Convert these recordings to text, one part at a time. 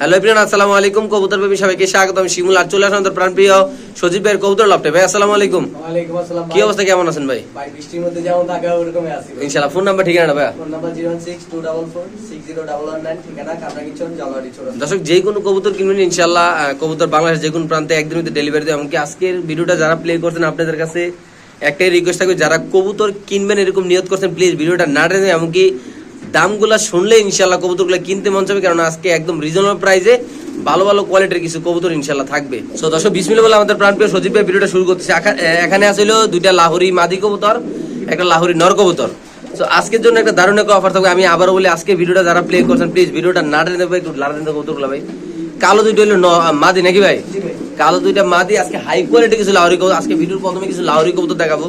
Hello everyone আসসালামু আলাইকুম। কবুতর সবাইকে স্বাগত আমি শিমুল আর চলে আসলাম আমাদের প্রাণপ্রিয় সজীব ভাইয়ের কবুতর ভাই আসসালামু আলাইকুম। ওয়ালাইকুম আসসালাম কি অবস্থা কেমন আছেন ভাই? ভাই বৃষ্টির মধ্যে যেমন থাকে ওরকমই আছি ইনশাআল্লাহ ফোন নাম্বার ঠিকানা ভাই ফোন নাম্বার ঠিকানা কামরাঙ্গিচর চোর দর্শক যে কোনো কবুতর কিনবেন ইনশাআল্লাহ কবুতর বাংলাদেশ যে কোনো প্রান্তে একদিন মধ্যে ডেলিভারি দেয় এমনকি আজকের ভিডিওটা যারা প্লে করছেন আপনাদের কাছে একটাই রিকোয়েস্ট থাকবে যারা কবুতর কিনবেন এরকম নিয়ত করছেন প্লিজ ভিডিওটা না টেনে এমনকি দামগুলা শুনলে ইনশাল্লাহ কবুতরগুলো কিনতে মন চাবে কারণ আজকে একদম রিজনেবল প্রাইসে ভালো ভালো কোয়ালিটির কিছু কবুতর ইনশাল্লাহ থাকবে। সো দর্শক বিসমিল্লাহ বলে আমাদের প্রাণপ্রিয় সজীব ভাই ভিডিওটা শুরু করতেছে। এখানে আসলে দুইটা লাহোরি মাদি কবুতর একটা লাহোরি নর কবুতর। তো আজকের জন্য একটা দারুণ একটা অফার থাকবে। আমি আবারও বলি আজকে ভিডিওটা যারা প্লে করছেন প্লিজ ভিডিওটা না টেনে দেবে একটু লাড়া দেবে কবুতরগুলো ভাই। কালো দুইটা হলো মাদি নাকি ভাই? কালো দুইটা মাদি আজকে হাই কোয়ালিটি কিছু লাহোরি কবুতর। আজকে ভিডিওর প্রথমে কিছু লাহোরি কবুতর দেখাবো।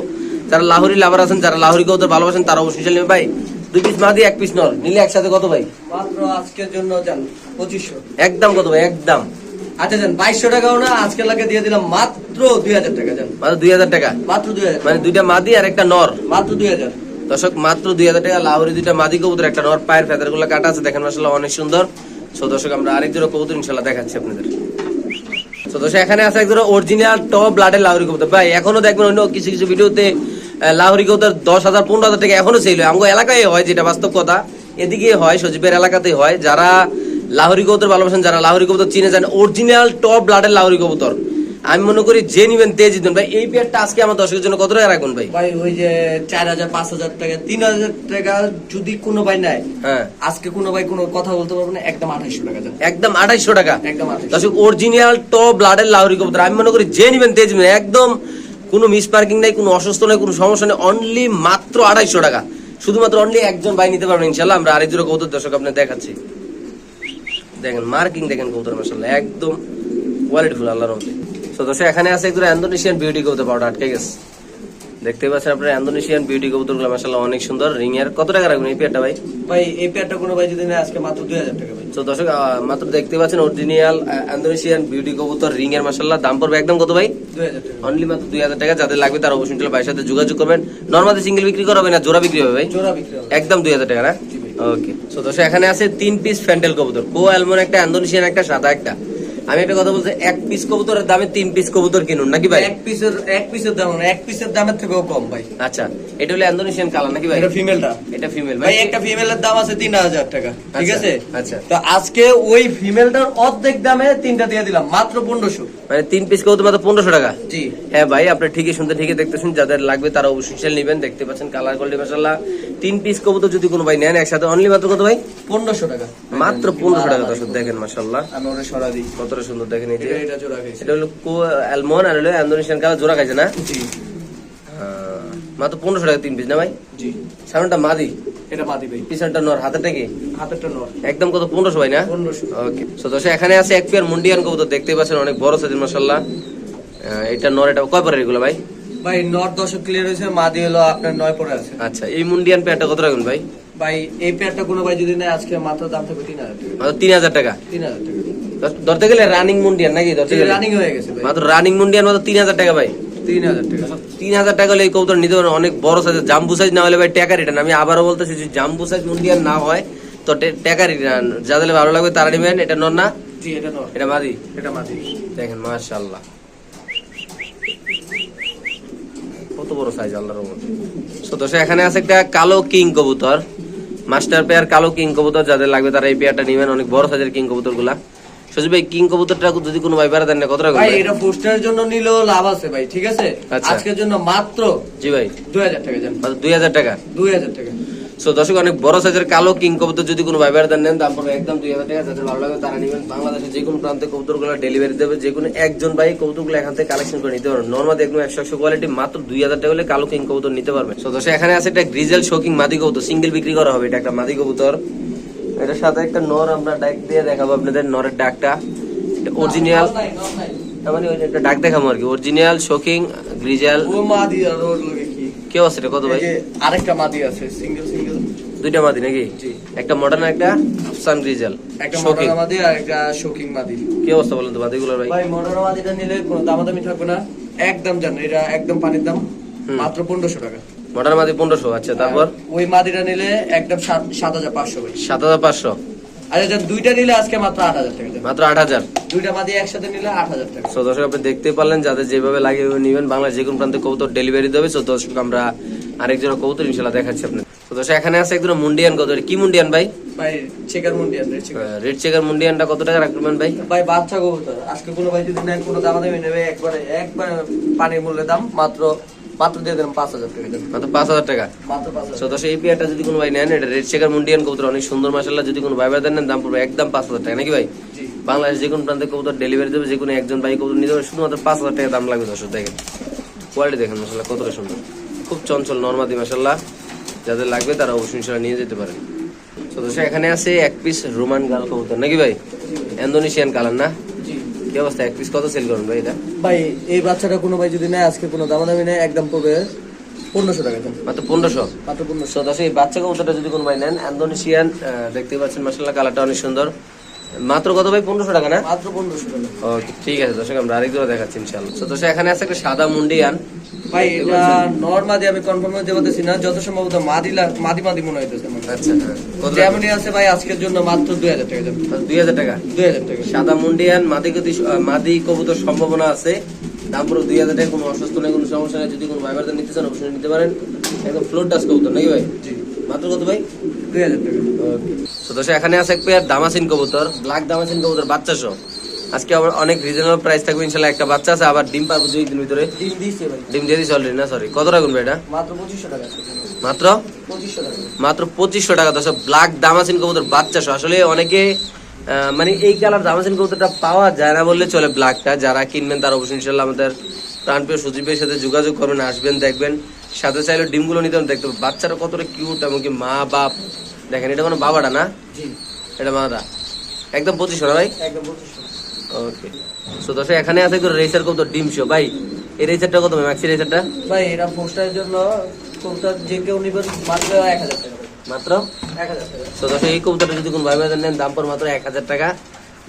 যারা লাহোরি লাভার আছেন যারা লাহোরি কবুতর ভালোবাসেন তারা অবশ্যই ভাই দুই পিস মাদি এক পিস নর নিলে একসাথে কত ভাই? মাত্র আজকের জন্য পঁচিশশো। একদম কত ভাই? একদম। আচ্ছা বাইশশো টাকাও না আজকে লাগে দিয়ে দিলাম মাত্র দুই হাজার টাকা মাত্র দুই হাজার টাকা? মাত্র দুই হাজার। মানে দুইটা মাদি আর একটা নর। মাত্র দুই হাজার। দর্শক মাত্র দুই হাজার টাকা লাহোরি দুইটা মাদি কবুতর একটা নর। পায়ের ফেদারগুলো কাটা আছে দেখেন মাসাল্লাহ অনেক সুন্দর। সো দর্শক আমরা আরেক জোড়া কবুতর ইনশাল্লাহ দেখাচ্ছি আপনাদের। তো দর্শক এখানে আছে এক জোড়া অরিজিনাল টপ ব্লাডের লাহোরি কবুতর। ভাই এখনও দেখবেন অন্য কিছু কিছু ভিডিওতে লাহোরি কবুতর দশ হাজার পনেরো হাজার টাকা এখনও সেল হয়। আমাদের এলাকায় হয় যেটা বাস্তব কথা। এদিকে হয় সজীবের এলাকাতেই হয়। যারা লাহোরি কবুতর ভালোবাসেন যারা লাহোরি কবুতর চিনে যান অরিজিনাল টপ ব্লাডের লাহোরি কবুতর আমি মনে করি যে নিবেন তে জিতবেন। ভাই এই পেয়ারটা আজকে আমার দর্শকের জন্য কত টাকা রাখবেন ভাই? ভাই ওই যে চার হাজার পাঁচ হাজার টাকা তিন হাজার টাকা যদি কোনো ভাই নেয় হ্যাঁ। আজকে কোনো ভাই কোনো কথা বলতে পারব না একদম আঠাইশশো টাকা একদম আঠাইশশো টাকা। একদম দর্শক অরিজিনাল টপ ব্লাডের লাহরি কবুতর আমি মনে করি যে নিবেন তেজ নিবেন একদম কোনো মিস পার্কিং নাই, কোনো অসুস্থ নাই, কোনো সমস্যা নেই অনলি মাত্র আড়াইশো টাকা। শুধুমাত্র অনলি একজন বাই নিতে পারবেন ইনশাল্লাহ আমরা আরেক জোড়া কৌতুক দর্শক আপনার দেখাচ্ছি। দেখেন মার্কিং দেখেন কৌতুক মাসাল্লাহ একদম কোয়ালিটিফুল আল্লাহর মধ্যে তো দর্শক, এখানে আছে একজন ইন্দোনেশিয়ান বিউটি কৌতুক পাউডার আটকে গেছে। দেখতে পাচ্ছেন আপনার ইন্দোনেশিয়ান বিউটি কবুতরগুলো মাসাল্লাহ অনেক সুন্দর। রিং এর কত টাকা রাখবেন এই পেয়ারটা ভাই? ভাই এই পেয়ারটা কোনো ভাই যদি নেয় আজকে মাত্র দুই হাজার টাকা ভাই। তো দর্শক মাত্র দেখতে পাচ্ছেন অরিজিনাল ইন্দোনেশিয়ান বিউটি কবুতর রিং এর দাম পড়বে একদম কত ভাই? দুই হাজার টাকা। অনলি মাত্র দুই হাজার টাকা। যাদের লাগবে তারা অবশ্যই ভাইয়ের সাথে যোগাযোগ করবেন। নর্মালি সিঙ্গেল বিক্রি করা হবে না জোড়া বিক্রি হবে ভাই? জোড়া বিক্রি হবে। একদম দুই হাজার টাকা না? ওকে তো দর্শক এখানে আছে তিন পিস ফ্যান্টেল কবুতর। কো অ্যালমন একটা ইন্দোনেশিয়ান একটা সাদা একটা। আমি একটা কথা বলছি এক পিস কবুতরের দামে তিন পিস কবুতর কিনুন নাকি ভাই? এক পিসের এক পিসের দাম না এক পিসের দামের থেকেও কম ভাই। আচ্ছা এটা হলো ইন্দোনেশিয়ান কালার নাকি ভাই? এটা ফিমেলটা এটা ফিমেল ভাই একটা ফিমেলের দাম আছে তিন হাজার টাকা ঠিক আচ্ছা, আছে? আচ্ছা। তো আজকে ওই ফিমেলটার অর্ধেক দামে তিনটা দিয়ে দিলাম মাত্র পনেরোশো। মানে তিন পিস কবুতর মাত্র পনেরোশো টাকা? জি। হ্যাঁ ভাই আপনি ঠিকই শুনতে ঠিকই দেখতেছেন যাদের লাগবে তারা অবশ্যই সেল নেবেন দেখতে পাচ্ছেন কালার কোয়ালিটি মাসাল্লাহ তিন পিস কবুতর যদি কোনো ভাই নেন একসাথে অনলি মাত্র কত ভাই? পনেরোশো টাকা। মাত্র পনেরোশো টাকা দর্শক দেখেন মাসাল্লাহ আমি ওটা সরা দিই। কতটা সুন্দর দেখেন এই যে। এটা হলো কো অ্যালমন আর হলো ইন্দোনেশিয়ান কালার জোড়া খাইছে না? জি মাত্র পনেরোশো টাকা তিন পিস না ভাই? জি। সামনেটা মাদি। এটা মাদি ভাই। পিছনটা নর হাতেরটা কি হাতেরটা নর। একদম কত পনেরোশো ভাই না? পনেরোশো। ওকে তো দর্শক এখানে আছে এক পেয়ার মুন্ডিয়ান কবুতর দেখতে পাচ্ছেন অনেক বড় সাইজের মাসাল্লাহ এটা নর এটা কয় পরের এগুলো ভাই? ভাই নর দশক ক্লিয়ার হয়েছে মাদি হলো আপনার নয় পরে আছে। আচ্ছা এই মুন্ডিয়ান পেয়ারটা কত রাখবেন ভাই? ভাই এই পেয়ারটা কোনো ভাই যদি নেয় আজকে মাত্র দাম থাকবে তিন হাজার টাকা। তিন হাজার টাকা। তিন হাজার টাকা। ধরতে গেলে রানিং মুন্ডিয়ান নাকি? ধরতে গেলে। রানিং হয়ে গেছে ভাই। মাত্র রানিং মুন্ডিয়ান মাত্র তিন হাজার টাকা ভাই। তিন হাজার টাকা। তিন হাজার টাকা হলে এই কবুতর নিতে পারেন অনেক বড় সাইজ জাম্বু সাইজ না হলে ভাই টাকা রিটার্ন আমি আবারও বলতেছি যদি জাম্বু সাইজ মুন্ডিয়ান না হয় তো টাকা রিটার্ন যাদের ভালো লাগবে তারা নেবেন। এটা নর না? জি এটা মাদি? এটা মাদি। দেখেন মাশাআল্লাহ। কত বড় সাইজ আল্লাহর মধ্যে তো দর্শক এখানে আছে একটা কালো কিং কবুতর। মাস্টার পেয়ার কালো কিং কবুতর। যাদের লাগবে তারা এই পেয়ারটা নেবেন। অনেক বড় সাইজের কিং কবুতর ভাই কিং কবুতরটা যদি কোনো ভাই বেড়া দেন না কত টাকা ভাই? এটা পোস্টারের জন্য নিলেও লাভ আছে ভাই ঠিক আছে? আচ্ছা। আজকের জন্য মাত্র জি ভাই। দুই হাজার টাকা মাত্র টাকা? দুই হাজার টাকা। সো দর্শক অনেক বড় সাইজের কালো কিং কবুতর যদি কোনো ভাই বেড়া দেন নেন দাম পড়বে একদম দুই হাজার টাকা। যাদের ভালো লাগবে তারা নেবেন। বাংলাদেশের যে কোনো প্রান্তে কবুতরগুলো ডেলিভারি দেবে। যে কোনো একজন ভাই কবুতরগুলো এখান থেকে কালেকশন করে নিতে পারবেন। নর্মাল একদম একশো একশো কোয়ালিটি মাত্র দুই হাজার টাকা হলে কালো কিং কবুতর নিতে পারবেন। সো দর্শক এখানে আছে একটা গ্রিজেল শোকিং মাদি কবুতর। সিঙ্গেল বিক্রি করা হবে। এটা একটা মাদি কবুতর। এটার সাথে একটা নর আমরা ডাক দিয়ে দেখাবো আপনাদের নরের ডাকটা। অরিজিনাল মানে ওই একটা ডাক দেখাবো আর কি। অরিজিনাল শোকিং গ্রিজেল ও মাদি আর ওর লগে কি? কেউ আছে এটা? কত ভাই? আরেকটা মাদি আছে সিঙ্গেল সিঙ্গেল দুইটা মাদি নাকি? জি। একটা মডার্ন একটা আফসান গ্রিজেল একটা মডার্ন মাদি আর একটা শোকিং মাদি। কি অবস্থা বলেন তো মাদিগুলোর ভাই? ভাই মডার্ন মাদিটা নিলে কোনো দামাদামি থাকবে না। একদম জান এটা একদম পানির দাম। মাত্র পনেরোশো টাকা। মডার্ন মাদি পনেরোশো আচ্ছা তারপর? ওই মাদিটা নিলে একদম সাত হাজার পাঁচশো সাত হাজার পাঁচশো। আর দুইটা নিলে আজকে মাত্র আট হাজার টাকা। মাত্র আট হাজার। দুইটা মাদি একসাথে নিলে আট হাজার টাকা। সো দর্শক আপনি দেখতে পারলেন যাদের যেভাবে লাগে ওইভাবে নিবেন। যে কোনো প্রান্তে কবুতর ডেলিভারি দেবে। সো দর্শক আমরা আরেকজন কবুতর ইনশাল্লাহ দেখাচ্ছি আপনার তো দর্শক এখানে আছে একজন মুন্ডিয়ান কবুতর। কি মুন্ডিয়ান ভাই? ভাই চেকার মুন্ডি আছে চেকার রেড চেকার মুন্ডিয়ানটা কত টাকা রাখবেন ভাই? ভাই বাচ্চা কবুতর। আজকে কোনো ভাই যদি নেন কোনো দামা দামি নেবে একবারে একবার পানির মূল্যের দাম মাত্র মাত্র দিয়ে দেবেন পাঁচ হাজার টাকা। দেবেন মাত্র পাঁচ হাজার টাকা? সো দর্শক এই পেয়ারটা যদি কোনো ভাই নেন এটা রেড চেকার মুন্ডিয়ান কবুতর অনেক সুন্দর মাসাল্লাহ যদি কোনো ভাই ভাই নেন দাম পড়বে একদম পাঁচ হাজার টাকা নাকি ভাই? বাংলাদেশ যে কোনো প্রান্তে কবুতর ডেলিভারি দেবে যে কোনো একজন ভাই কবুতর নিতে হবে শুধুমাত্র পাঁচ হাজার টাকা দাম লাগবে দর্শক দেখেন। কোয়ালিটি দেখেন কতটা সুন্দর। খুব চঞ্চল নর্মাদি মাসাল্লাহ যাদের লাগবে তারা অবশ্যই ইনশাল্লাহ নিয়ে যেতে পারেন। তো দর্শক এখানে আছে এক পিস রোমান গাল কবুতর নাকি ভাই? ইন্দোনেশিয়ান কালার না? কি অবস্থা? এক পিস কত সেল করুন ভাই এটা? ভাই এই বাচ্চাটা কোনো ভাই যদি নেয় আজকে কোনো দাম দামি নেয় একদম পড়বে পনেরোশো টাকা মাত্র পনেরোশো? মাত্র পনেরোশো। সো এই বাচ্চা কবুতরটা যদি কোনো ভাই নেন ইন্দোনেশিয়ান দেখতে পাচ্ছেন মাসাল্লাহ কালারটা অনেক সুন্দর। মাত্র কত ভাই? পনেরোশো টাকা না? মাত্র পনেরোশো টাকা। ওকে ঠিক আছে দর্শক আমরা আরেক দেখাচ্ছি ইনশাআল্লাহ। তো দর্শক এখানে আছে একটা সাদা মুন্ডিয়ান। ভাই এটা নর্মাদি আমি কনফার্ম হতে পারতেছি না। যত সম্ভবত মাদি মাদি মাদি মনে হইতেছে আচ্ছা কত যেমনই আছে ভাই আজকের জন্য মাত্র দুই হাজার টাকা দুই হাজার টাকা? দুই হাজার টাকা। সাদা মুন্ডিয়ান মাদি গতি মাদি কবুতর সম্ভাবনা আছে। দাম পুরো দুই হাজার টাকা কোনো অসুস্থ নেই কোনো সমস্যা নেই। যদি কোনো ভাইবারদের নিতে চান অবশ্যই নিতে পারেন। একদম ফ্লোর টাচ কবুতর নাকি ভাই? জি। মাত্র কত ভাই? দুই হাজার টাকা। তো দর্শক এখানে আছে এক পেয়ার দামাসিন কবুতর ব্ল্যাক দামাসিন কবুতর বাচ্চা সহ। আজকে আবার অনেক রিজনেবল প্রাইস থাকবে ইনশাল্লাহ একটা বাচ্চা আছে আবার ডিম পাবো দুই দিন ভিতরে। ডিম দিচ্ছে ভাই। ডিম দিয়ে দিচ্ছে অলরেডি না? সরি কত রাখুন ভাই এটা? মাত্র পঁচিশশো টাকা। মাত্র? পঁচিশশো টাকা। মাত্র পঁচিশশো টাকা। দশ ব্ল্যাক দামাসিন কবুতর বাচ্চা সহ। আসলে অনেকে মানে এই কালার দামাসিন কবুতরটা পাওয়া যায় না বললে চলে ব্ল্যাকটা যারা কিনবেন তারা অবশ্যই ইনশাল্লাহ আমাদের প্রাণপ্রিয় সজীবের সাথে যোগাযোগ করবেন আসবেন দেখবেন। সাথে চাইলে ডিমগুলো নিতে দেখতে বাচ্চারা কতটা কিউট এমনকি মা বাপ দেখেন এটা কোনো বাবাটা না? এটা মাটা একদম পঁচিশশো না ভাই ওকে দশ এখানে আছে একটু রেসার কবুতর ডিম শো ভাই এই রেসারটা কত ম্যাক্সি রেসারটা ভাই এটা পোস্টারের জন্য কোনটা যে কেউ নিবেন মাত্র এক হাজার টাকা। মাত্র? এক হাজার টাকা। তো এই কবুতরটা যদি কোনো ভাই ভাইদের নেন দাম পর মাত্র এক হাজার টাকা।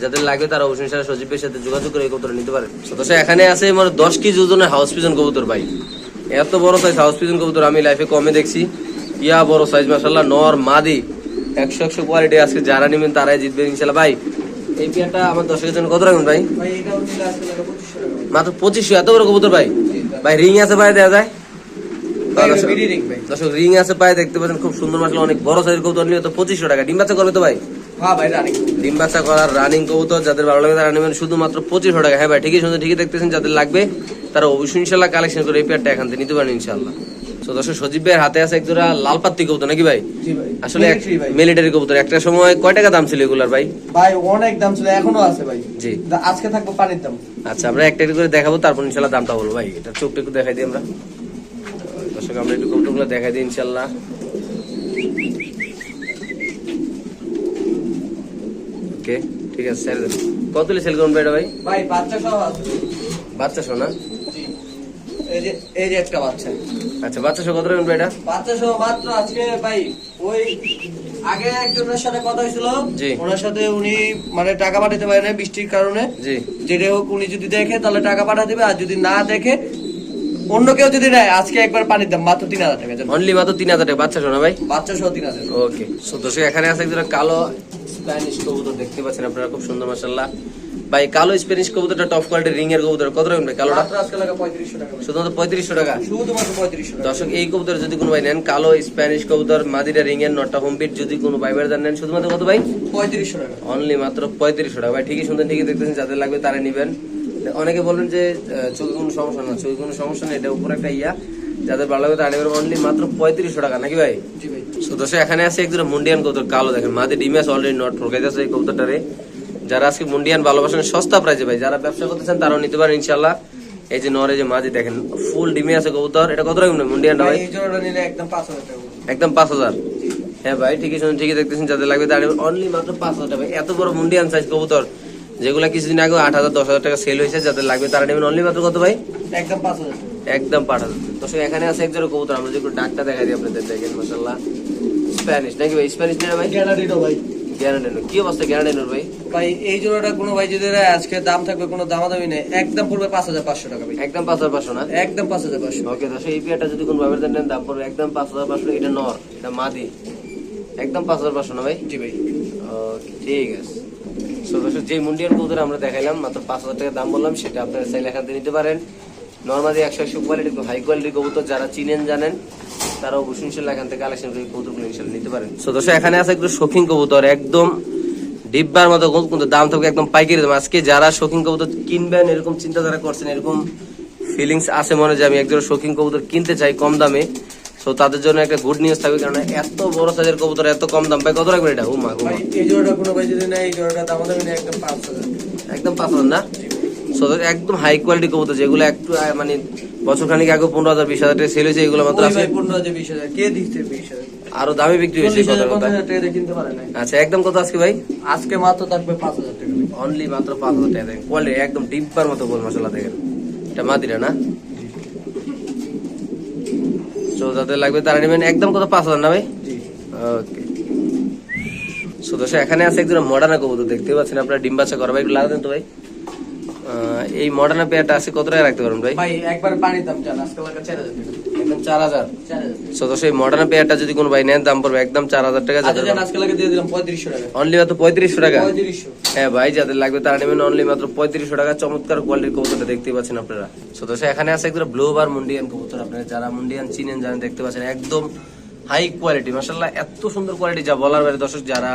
যাদের লাগবে তারা অবশ্যই সারা সজীবের সাথে যোগাযোগ করে এই কবুতর নিতে পারেন। তো এখানে আছে মানে দশ কেজি ওজনের হাউস পিজন কবুতর ভাই। এত বড় সাইজ হাউস পিজন কবুতর আমি লাইফে কমে দেখছি। ইয়া বড় সাইজ মাসাল্লাহ নর মাদি। একশো একশো কোয়ালিটি আজকে যারা নেবেন তারাই জিতবে ইনশাল্লাহ ভাই এই পেয়ারটা আমার দশের জন্য কত রাখবেন ভাই? ভাই নিলে ভাই। মাত্র পঁচিশশো এত বড় কবুতর ভাই? ভাই রিং আছে পায়ে দেওয়া যায়? ভাই, দর্শক- ভাই। রিং আছে পায়ে দেখতে পাচ্ছেন খুব সুন্দর মাসলে অনেক বড় সাইজের কবুতর নিয়ে তো পঁচিশশো টাকা। ডিম বাচ্চা করবে তো ভাই? হ্যাঁ ভাই ডিম বাচ্চা করার রানিং কবুতর যাদের ভালো লাগে তারা নেবেন শুধুমাত্র পঁচিশশো টাকা। হ্যাঁ ভাই ঠিকই শুনতে ঠিকই দেখতেছেন যাদের লাগবে তারা অবশ্যই ইনশাল্লাহ কালেকশন করে এই পেয়ারটা এখান থেকে নিতে পারেন ইনশাল্লাহ তো দর্শক সজীব ভাইয়ের হাতে আছে একজোড়া লাল পাত্তি কবুতর নাকি ভাই? আসলে মিলিটারি কবুতর একটা সময় কয় টাকা দাম ছিল এগুলার ভাই? ভাই অনেক দাম ছিল এখনও আছে ভাই। জি। আজকে থাকব পানির দাম। আচ্ছা আমরা একটা করে দেখাবো তারপর ইনশাল্লাহ দামটা বলব ভাই। এটা চোখটা একটু দেখাই দিই আমরা। দর্শক আমরা একটু কবুতরগুলো দেখাই দিই ইনশাল্লাহ। ওকে ঠিক আছে স্যার কত সেল করুন ভাই এটা ভাই? ভাই বাচ্চা সহ বাচ্চা শোনা জি এই যে এই যে একটা বাচ্চা। আচ্ছা বাচ্চা শো কত রাখবেন ভাই এটা? বাচ্চা সহ মাত্র আজকে ভাই ওই আগে একজনের সাথে কথা হয়েছিল। ওনার সাথে উনি মানে টাকা পাঠাতে পারে না বৃষ্টির কারণে। জি। যেটা হোক উনি যদি দেখে তাহলে টাকা পাঠা দেবে। আর যদি না দেখে অন্য কেউ যদি নেয় আজকে একবার পানির দাম মাত্র তিন হাজার টাকা অনলি মাত্র তিন হাজার টাকা। বাচ্চা শোনা ভাই। বাচ্চা সহ তিন হাজার ওকে সো দর্শক এখানে আছে একজন কালো স্প্যানিশ কবুতর দেখতে পাচ্ছেন আপনারা খুব সুন্দর মাসাল্লাহ ভাই কালো স্প্যানিশ কবুতরটা টপ কোয়ালিটির রিং এর কবুতর। কত রাখবেন ভাই কালোটা? আজকে লাগা পঁয়ত্রিশশো টাকা ভাই। শুধুমাত্র পঁয়ত্রিশশো টাকা? দর্শক এই কবুতর যদি কোনো ভাই নেন কালো স্প্যানিশ কবুতর মাদিরা রিং এর নটটা হোমপিট যদি কোনো ভাই ভাই নেন শুধুমাত্র কত ভাই? পঁয়ত্রিশশো টাকা। অনলি মাত্র পঁয়ত্রিশশো টাকা। ভাই ঠিকই শুনতেন ঠিকই দেখতেছেন যাদের লাগবে তারা নিবেন। অনেকে বলেন যে চোখে কোনো সমস্যা না চোখে কোনো সমস্যা নেই এটা উপরে একটা ইয়া। যাদের ভালো লাগবে তারা নেবেন। অনলি মাত্র পঁয়ত্রিশশো টাকা নাকি ভাই? জি ভাই। তো দর্শক এখানে আছে একজন মুন্ডিয়ান কবুতর কালো দেখেন। মাদি ডিমেস অলরেডি নট ঠকাই যাচ্ছে এই কবুতরটারে। যারা আজকে মুন্ডিয়ান ভালোবাসেন সস্তা প্রাইজে ভাই যারা ব্যবসা করতেছেন তারাও নিতে পারেন ইনশাল্লাহ এই যে নরে যে মাদি দেখেন ফুল ডিমে আছে কবুতর এটা কত রাখবেন মুন্ডিয়ানটা ভাই? একদম পাঁচ হাজার হ্যাঁ ভাই ঠিকই শুনুন ঠিকই দেখতেছেন যাদের লাগবে তার অনলি মাত্র পাঁচ হাজার টাকা এত বড় মুন্ডিয়ান সাইজ কবুতর যেগুলা কিছুদিন আগে আট হাজার দশ হাজার টাকা সেল হয়েছে যাদের লাগবে তারা নেবেন। অনলি মাত্র কত ভাই? একদম পাঁচ হাজার একদম পাঁচ হাজার। দর্শক এখানে আছে একজন কবুতর আমরা যেগুলো ডাকটা দেখা দিই আপনাদের দেখেন মাসাল্লাহ স্প্যানিশ নাকি ভাই? স্প্যানিশ না ভাই? গ্যালারিরও ভাই। গ্যারান্টেনো কি অবস্থা গ্যারান্টেনোর ভাই? ভাই এই জোড়াটা কোনো ভাই যদি আজকে দাম থাকবে কোনো দামাদামি নেই। একদম পড়বে পাঁচ হাজার পাঁচশো টাকা ভাই। একদম পাঁচ হাজার পাঁচশো না? একদম পাঁচ হাজার পাঁচশো। ওকে দর্শক এই পেয়ারটা যদি কোনো ভাবে নেন দাম পড়বে একদম পাঁচ হাজার পাঁচশো। এটা নর এটা মাদি। একদম পাঁচ হাজার পাঁচশো না ভাই? জি ভাই। ওকে, ঠিক আছে। যে মুন্ডিয়ান কবুতর আমরা দেখাইলাম মাত্র পাঁচ হাজার টাকা দাম বললাম সেটা আপনারা চাইলে এখান থেকে নিতে পারেন। নর্মালি একশো একশো কোয়ালিটি হাই কোয়ালিটি কবুতর যারা চিনেন জানেন তারা অবশ্যই ইনশাল্লাহ এখান থেকে কালেকশন করে কবুতরগুলো ইনশাল্লাহ নিতে পারেন। সো দর্শক এখানে আছে একটু শৌখিন কবুতর একদম ডিব্বার মতো কিন্তু দাম থাকবে একদম পাইকারি দাম। আজকে যারা শৌখিন কবুতর কিনবেন এরকম চিন্তাধারা করছেন এরকম ফিলিংস আছে মনে যে আমি একজন শৌখিন কবুতর কিনতে চাই কম দামে। তো তাদের জন্য একটা গুড নিউজ থাকবে কারণ এত বড় সাইজের কবুতর এত কম দাম। পাই কত রাখবেন এটা? উমা উমা। এই জোড়াটা কোনো ভাই যদি নেয় এই জোড়াটা দাম দামি নেয় একদম পাঁচ হাজার। একদম পাঁচ হাজার না? একদম হাই কোয়ালিটি কবুতর যেগুলো একটু মানে বছর খানিক আগে পনেরো হাজার বিশ হাজার টাকা সেল হয়েছে এগুলো মাত্র আছে পনেরো হাজার বিশ হাজার কে দিচ্ছে বিশ হাজার? আরও দামে বিক্রি হয়েছে আচ্ছা একদম কত আজকে ভাই? আজকে মাত্র থাকবে পাঁচ হাজার টাকা। অনলি মাত্র পাঁচ হাজার টাকা দেখেন কোয়ালিটি একদম ডিব্বার মতো গোল মশলা দেখেন। এটা মাদিরা না? তো যাদের লাগবে তারা নেবেন একদম কত? পাঁচ হাজার না ভাই? ওকে সো এখানে আছে একজন মডার্না কবুতর দেখতে পাচ্ছেন আপনারা ডিম বাচ্চা করা ভাই একটু লাগাতেন তো ভাই। এই মডার্না পেয়ারটা আছে কত টাকা রাখতে পারবেন ভাই? ভাই একবার পানির দাম চান আজকে লাগা চার হাজার টাকা একদম চার হাজার। চার হাজার সো দর্শক এই মডার্না পেয়ারটা যদি কোনো ভাই নেন দাম পড়বে একদম চার হাজার টাকা জান আজকে লাগা দিয়ে দিলাম পঁয়ত্রিশশো টাকা। অনলি মাত্র পঁয়ত্রিশশো টাকা? পঁয়ত্রিশশো। হ্যাঁ ভাই যাদের লাগবে তারা নেবেন অনলি মাত্র পঁয়ত্রিশশো টাকা। চমৎকার কোয়ালিটির কবুতরটা দেখতে পাচ্ছেন আপনারা। সো দর্শক এখানে আছে একদম ব্লু বার মুন্ডিয়ান কবুতর। আপনারা যারা মুন্ডিয়ান চিনেন জানেন দেখতে পাচ্ছেন একদম হাই কোয়ালিটি মাসাল্লাহ এত সুন্দর কোয়ালিটি যা বলার বাইরে দর্শক যারা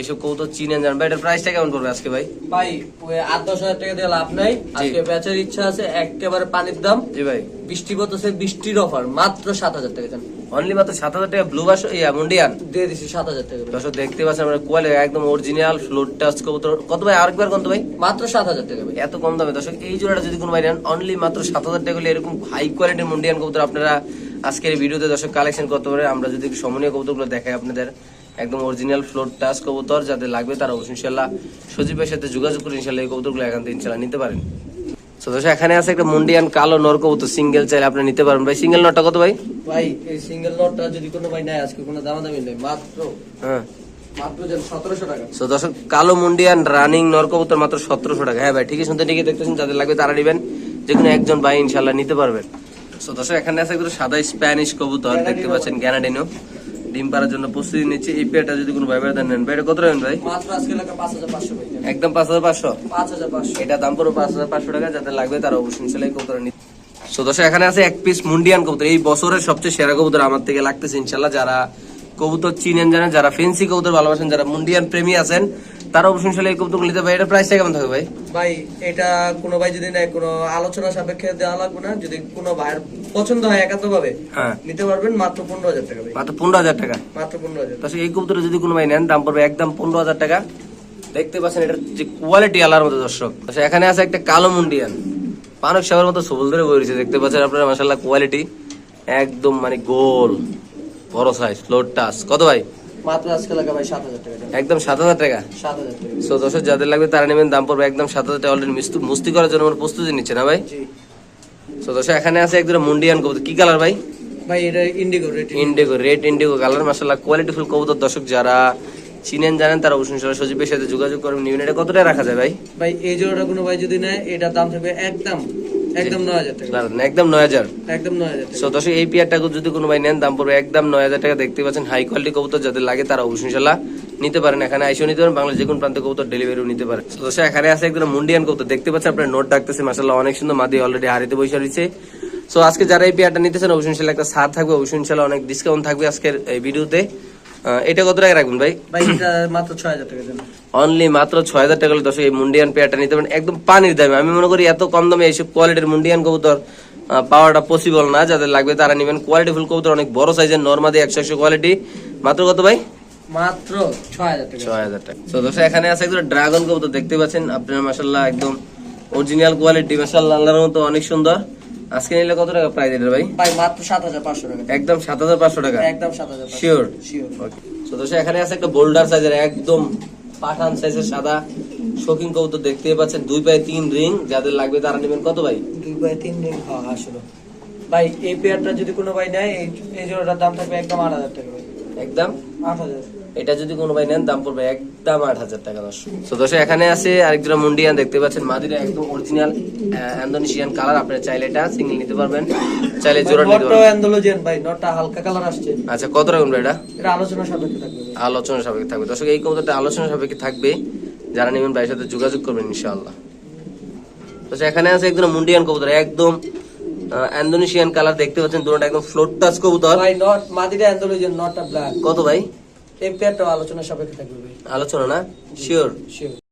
এইসব কবুতর চিনেন জানেন। ভাই এটার প্রাইসটা কেমন পড়বে আজকে ভাই? ভাই ওই আট দশ হাজার টাকা দিয়ে লাভ নাই। আজকে বেচার ইচ্ছা আছে একেবারে পানির দাম। জি ভাই। বৃষ্টি পড়তেছে বৃষ্টির অফার মাত্র সাত হাজার টাকা অনলি মাত্র সাত হাজার টাকা ব্লু বাস ইয়া মুন্ডিয়ান? দিয়ে দিছি সাত হাজার টাকা। দর্শক দেখতে পাচ্ছেন আমরা কোয়ালিটি একদম অরিজিনাল ফ্লোর টাচ কবুতর। কত ভাই আরেকবার কত ভাই? মাত্র সাত হাজার টাকা ভাই। এত কম দামে দর্শক এই জোড়াটা যদি কোনো ভাই নেন অনলি মাত্র সাত হাজার টাকা হলে এরকম হাই কোয়ালিটির মুন্ডিয়ান কবুতর আপনারা আজকের ভিডিওতে দর্শক কালেকশন করতে পারে আমরা যদি একটু সমনীয় কবুতরগুলো দেখাই আপনাদের। একদম অরিজিনাল ফ্লোর টাচ কবুতর যাদের লাগবে তারা অবশ্যই ইনশাল্লাহ সজীবের সাথে যোগাযোগ করে ইনশাল্লাহ এই কবুতরগুলো এখান থেকে ইনশাল্লাহ নিতে পারেন। তো দর্শক এখানে আছে একটা মুন্ডিয়ান কালো নর কবুতর সিঙ্গেল চাইলে আপনি নিতে পারেন। ভাই সিঙ্গেল নটটা কত ভাই? ভাই এই সিঙ্গেল নটটা যদি কোনো ভাই নেয় আজকে কোনো দামাদামি নেই মাত্র হ্যাঁ। দর্শক কালো মুন্ডিয়ান রানিং নর কবুতর মাত্র সতেরোশো টাকা। হ্যাঁ ভাই ঠিকই শুনতে ঠিকই দেখতেছেন যাদের লাগবে তারা নেবেন। যে কোনো একজন ভাই ইনশাল্লাহ নিতে পারবেন। তো দর্শক এখানে আছে একটু সাদা স্প্যানিশ কবুতর দেখতে পাচ্ছেন গ্যানাডিনো ডিম পাড়ার জন্য প্রস্তুতি নিচ্ছি। এই পেয়ারটা যদি কোনো ভাই ভাই নেন। ভাই এটা কত নেবেন ভাই? একদম পাঁচ হাজার পাঁচশো? এটা দাম পড়বে পাঁচ হাজার পাঁচশো টাকা যাদের লাগবে তারা অবশ্যই ইনশাল্লাহ কবুতর নিতে। সো দর্শক এখানে আছে এক পিস মুন্ডিয়ান কবুতর। এই বছরের সবচেয়ে সেরা কবুতর আমার থেকে লাগতেছে ইনশাল্লাহ। যারা কবুতর চিনেন জানেন যারা ফেন্সি কবুতর ভালোবাসেন যারা মুন্ডিয়ান প্রেমী আছেন তারা অবশ্যই ইনশাল্লাহ এই কবুতর নিতে পারে এটা প্রাইসটা কেমন থাকবে ভাই? ভাই এটা কোনো ভাই যদি নেয় কোনো আলোচনা সাপেক্ষে দেওয়া লাগবে না। যদি কোনো ভাইয়ের পছন্দ হয় একান্ত ভাবে হ্যাঁ। নিতে পারবেন মাত্র পনেরো হাজার টাকা মাত্র পনেরো হাজার টাকা? মাত্র পনেরো হাজার। দর্শক এই কবুতর যদি কোনো ভাই নেন দাম পড়বে একদম পনেরো হাজার টাকা। দেখতে পাচ্ছেন এটার যে কোয়ালিটি আলার মতো দর্শক। এখানে আছে একটা কালো মুন্ডিয়ান। পানক সাগর মতো সবল ধরে বইছে দেখতে পাচ্ছেন আপনারা মাসাল্লাহ কোয়ালিটি একদম মানে গোল বড় সাইজ ফ্লোর টাচ কত ভাই? মাত্র আজকে লাগা ভাই সাত হাজার টাকা একদম সাত হাজার টাকা? সাত হাজার টাকা। সো দর্শক যাদের লাগবে তারা নেবেন দাম পড়বে একদম টাকা। অলরেডি মুস্তি করার জন্য আমার প্রস্তুতি নিচ্ছে না ভাই? জি। সো দর্শক এখানে আছে একদম মুন্ডিয়ান কবুতর। কি কালার ভাই? ভাই এটা indigo red indigo red indigo colour qualityful কবুতর। দর্শক যারা চিনেন জানেন তারা অবশ্যই ইনশাল্লাহ সজীবের সাথে যোগাযোগ করবেন। নিবেন এটা কত টাকা রাখা যায় ভাই? ভাই এই জোড়াটা কোনো ভাই যদি নেয় এটার দাম থাকবে একদম একদম টাকা। একদম টাকা। সো দর্শক এই পেয়ারটা যদি কোনো ভাই নেন দাম পড়বে একদম নয় হাজার টাকা। দেখতে পাচ্ছেন হাই কোয়ালিটি কবুতর যাদের লাগে তারা অবশ্যই নিতে পারেন। এখানে আইসিও নিতে পারেন বাংলাদেশ যে কোনো প্রান্তে কবুতর ডেলিভারিও নিতে পারেন। তো দর্শক এখানে আছে একদম মুন্ডিয়ান কবুতর। দেখতে পাচ্ছেন আপনার নোট ডাকতেছে মাসাল্লাহ অনেক সুন্দর মাদি অলরেডি হারিতে বসে রয়েছে। সো আজকে যারা এই পেয়ারটা নিতেছেন অবশ্যই ইনশাল্লাহ একটা সার থাকবে। অবশ্যই ইনশাল্লাহ অনেক ডিসকাউন্ট থাকবে আজকের এই ভিডিওতে এটা কত টাকা রাখবেন ভাই? ভাই এটা মাত্র ছয় হাজার টাকা দেন। অনলি মাত্র ছয় হাজার টাকা হলে দর্শক এই মুন্ডিয়ান পেয়ারটা নিতে পারেন। একদম পানির দামে। আমি মনে করি এত কম দামে এইসব কোয়ালিটির মুন্ডিয়ান কবুতর পাওয়াটা পসিবল না। যাদের লাগবে তারা নেবেন। কোয়ালিটি ফুল কবুতর অনেক বড় সাইজের নর্মাদি একশো একশো কোয়ালিটি মাত্র কত ভাই? মাত্র ছয় হাজার টাকা। ছয় হাজার টাকা। তো দর্শক এখানে আছে একদম ড্রাগন কবুতর দেখতে পাচ্ছেন? আপনার মাসাল্লাহ একদম অরিজিনাল কোয়ালিটি মাসাল্লাহ আল্লাহর মতো অনেক সুন্দর। আজকে নিলে কত টাকা প্রাইস এটা ভাই? ভাই মাত্র সাত হাজার পাঁচশো টাকা। একদম সাত হাজার পাঁচশো টাকা? একদম সাত হাজার শিওর শিওর তো দর্শক এখানে আছে একটা বোল্ডার সাইজের একদম পাঠান সাইজের সাদা শৌখিন কবুতর দেখতে পাচ্ছেন। দুই পায়ে তিন রিং যাদের লাগবে তারা নেবেন কত ভাই? দুই বাই তিন রিং হ্যাঁ আসলো। ভাই এই পেয়ারটা যদি কোনো ভাই নেয় এই এই জোড়াটার দাম থাকবে একদম আট হাজার টাকা একদম? আট হাজার। এটা যদি কোনো ভাই নেন দাম পড়বে একদম আট হাজার টাকা দর্শক। তো দর্শক এখানে আছে আরেকজন মুন্ডিয়ান দেখতে পাচ্ছেন মাদিরা একদম অরিজিনাল ইন্দোনেশিয়ান কালার আপনারা চাইলে এটা সিঙ্গেল নিতে পারবেন। চাইলে জোড়া নিতে পারবেন। অ্যান্ডোলজিয়ান ভাই নটটা হালকা কালার আসছে। আচ্ছা কত রকম এটা? এটা আলোচনা সাপেক্ষে থাকবে আলোচনা সাপেক্ষে থাকবে। দর্শক এই কবুতরটা আলোচনা সাপেক্ষে থাকবে। যারা নেবেন ভাইয়ের সাথে যোগাযোগ করবেন ইনশাআল্লাহ। তো এখানে আছে একদম মুন্ডিয়ান কবুতর একদম ইন্দোনেশিয়ান কালার দেখতে পাচ্ছেন দুটোটা একদম ফ্লোট টাচ কবুতর। ভাই নট মাদিরা অ্যান্ডোলজিয়ান নটটা ব্ল্যাক কত ভাই? পেয়ারটাও আলোচনা সাপেক্ষে থাকবে আলোচনা না? Sure sure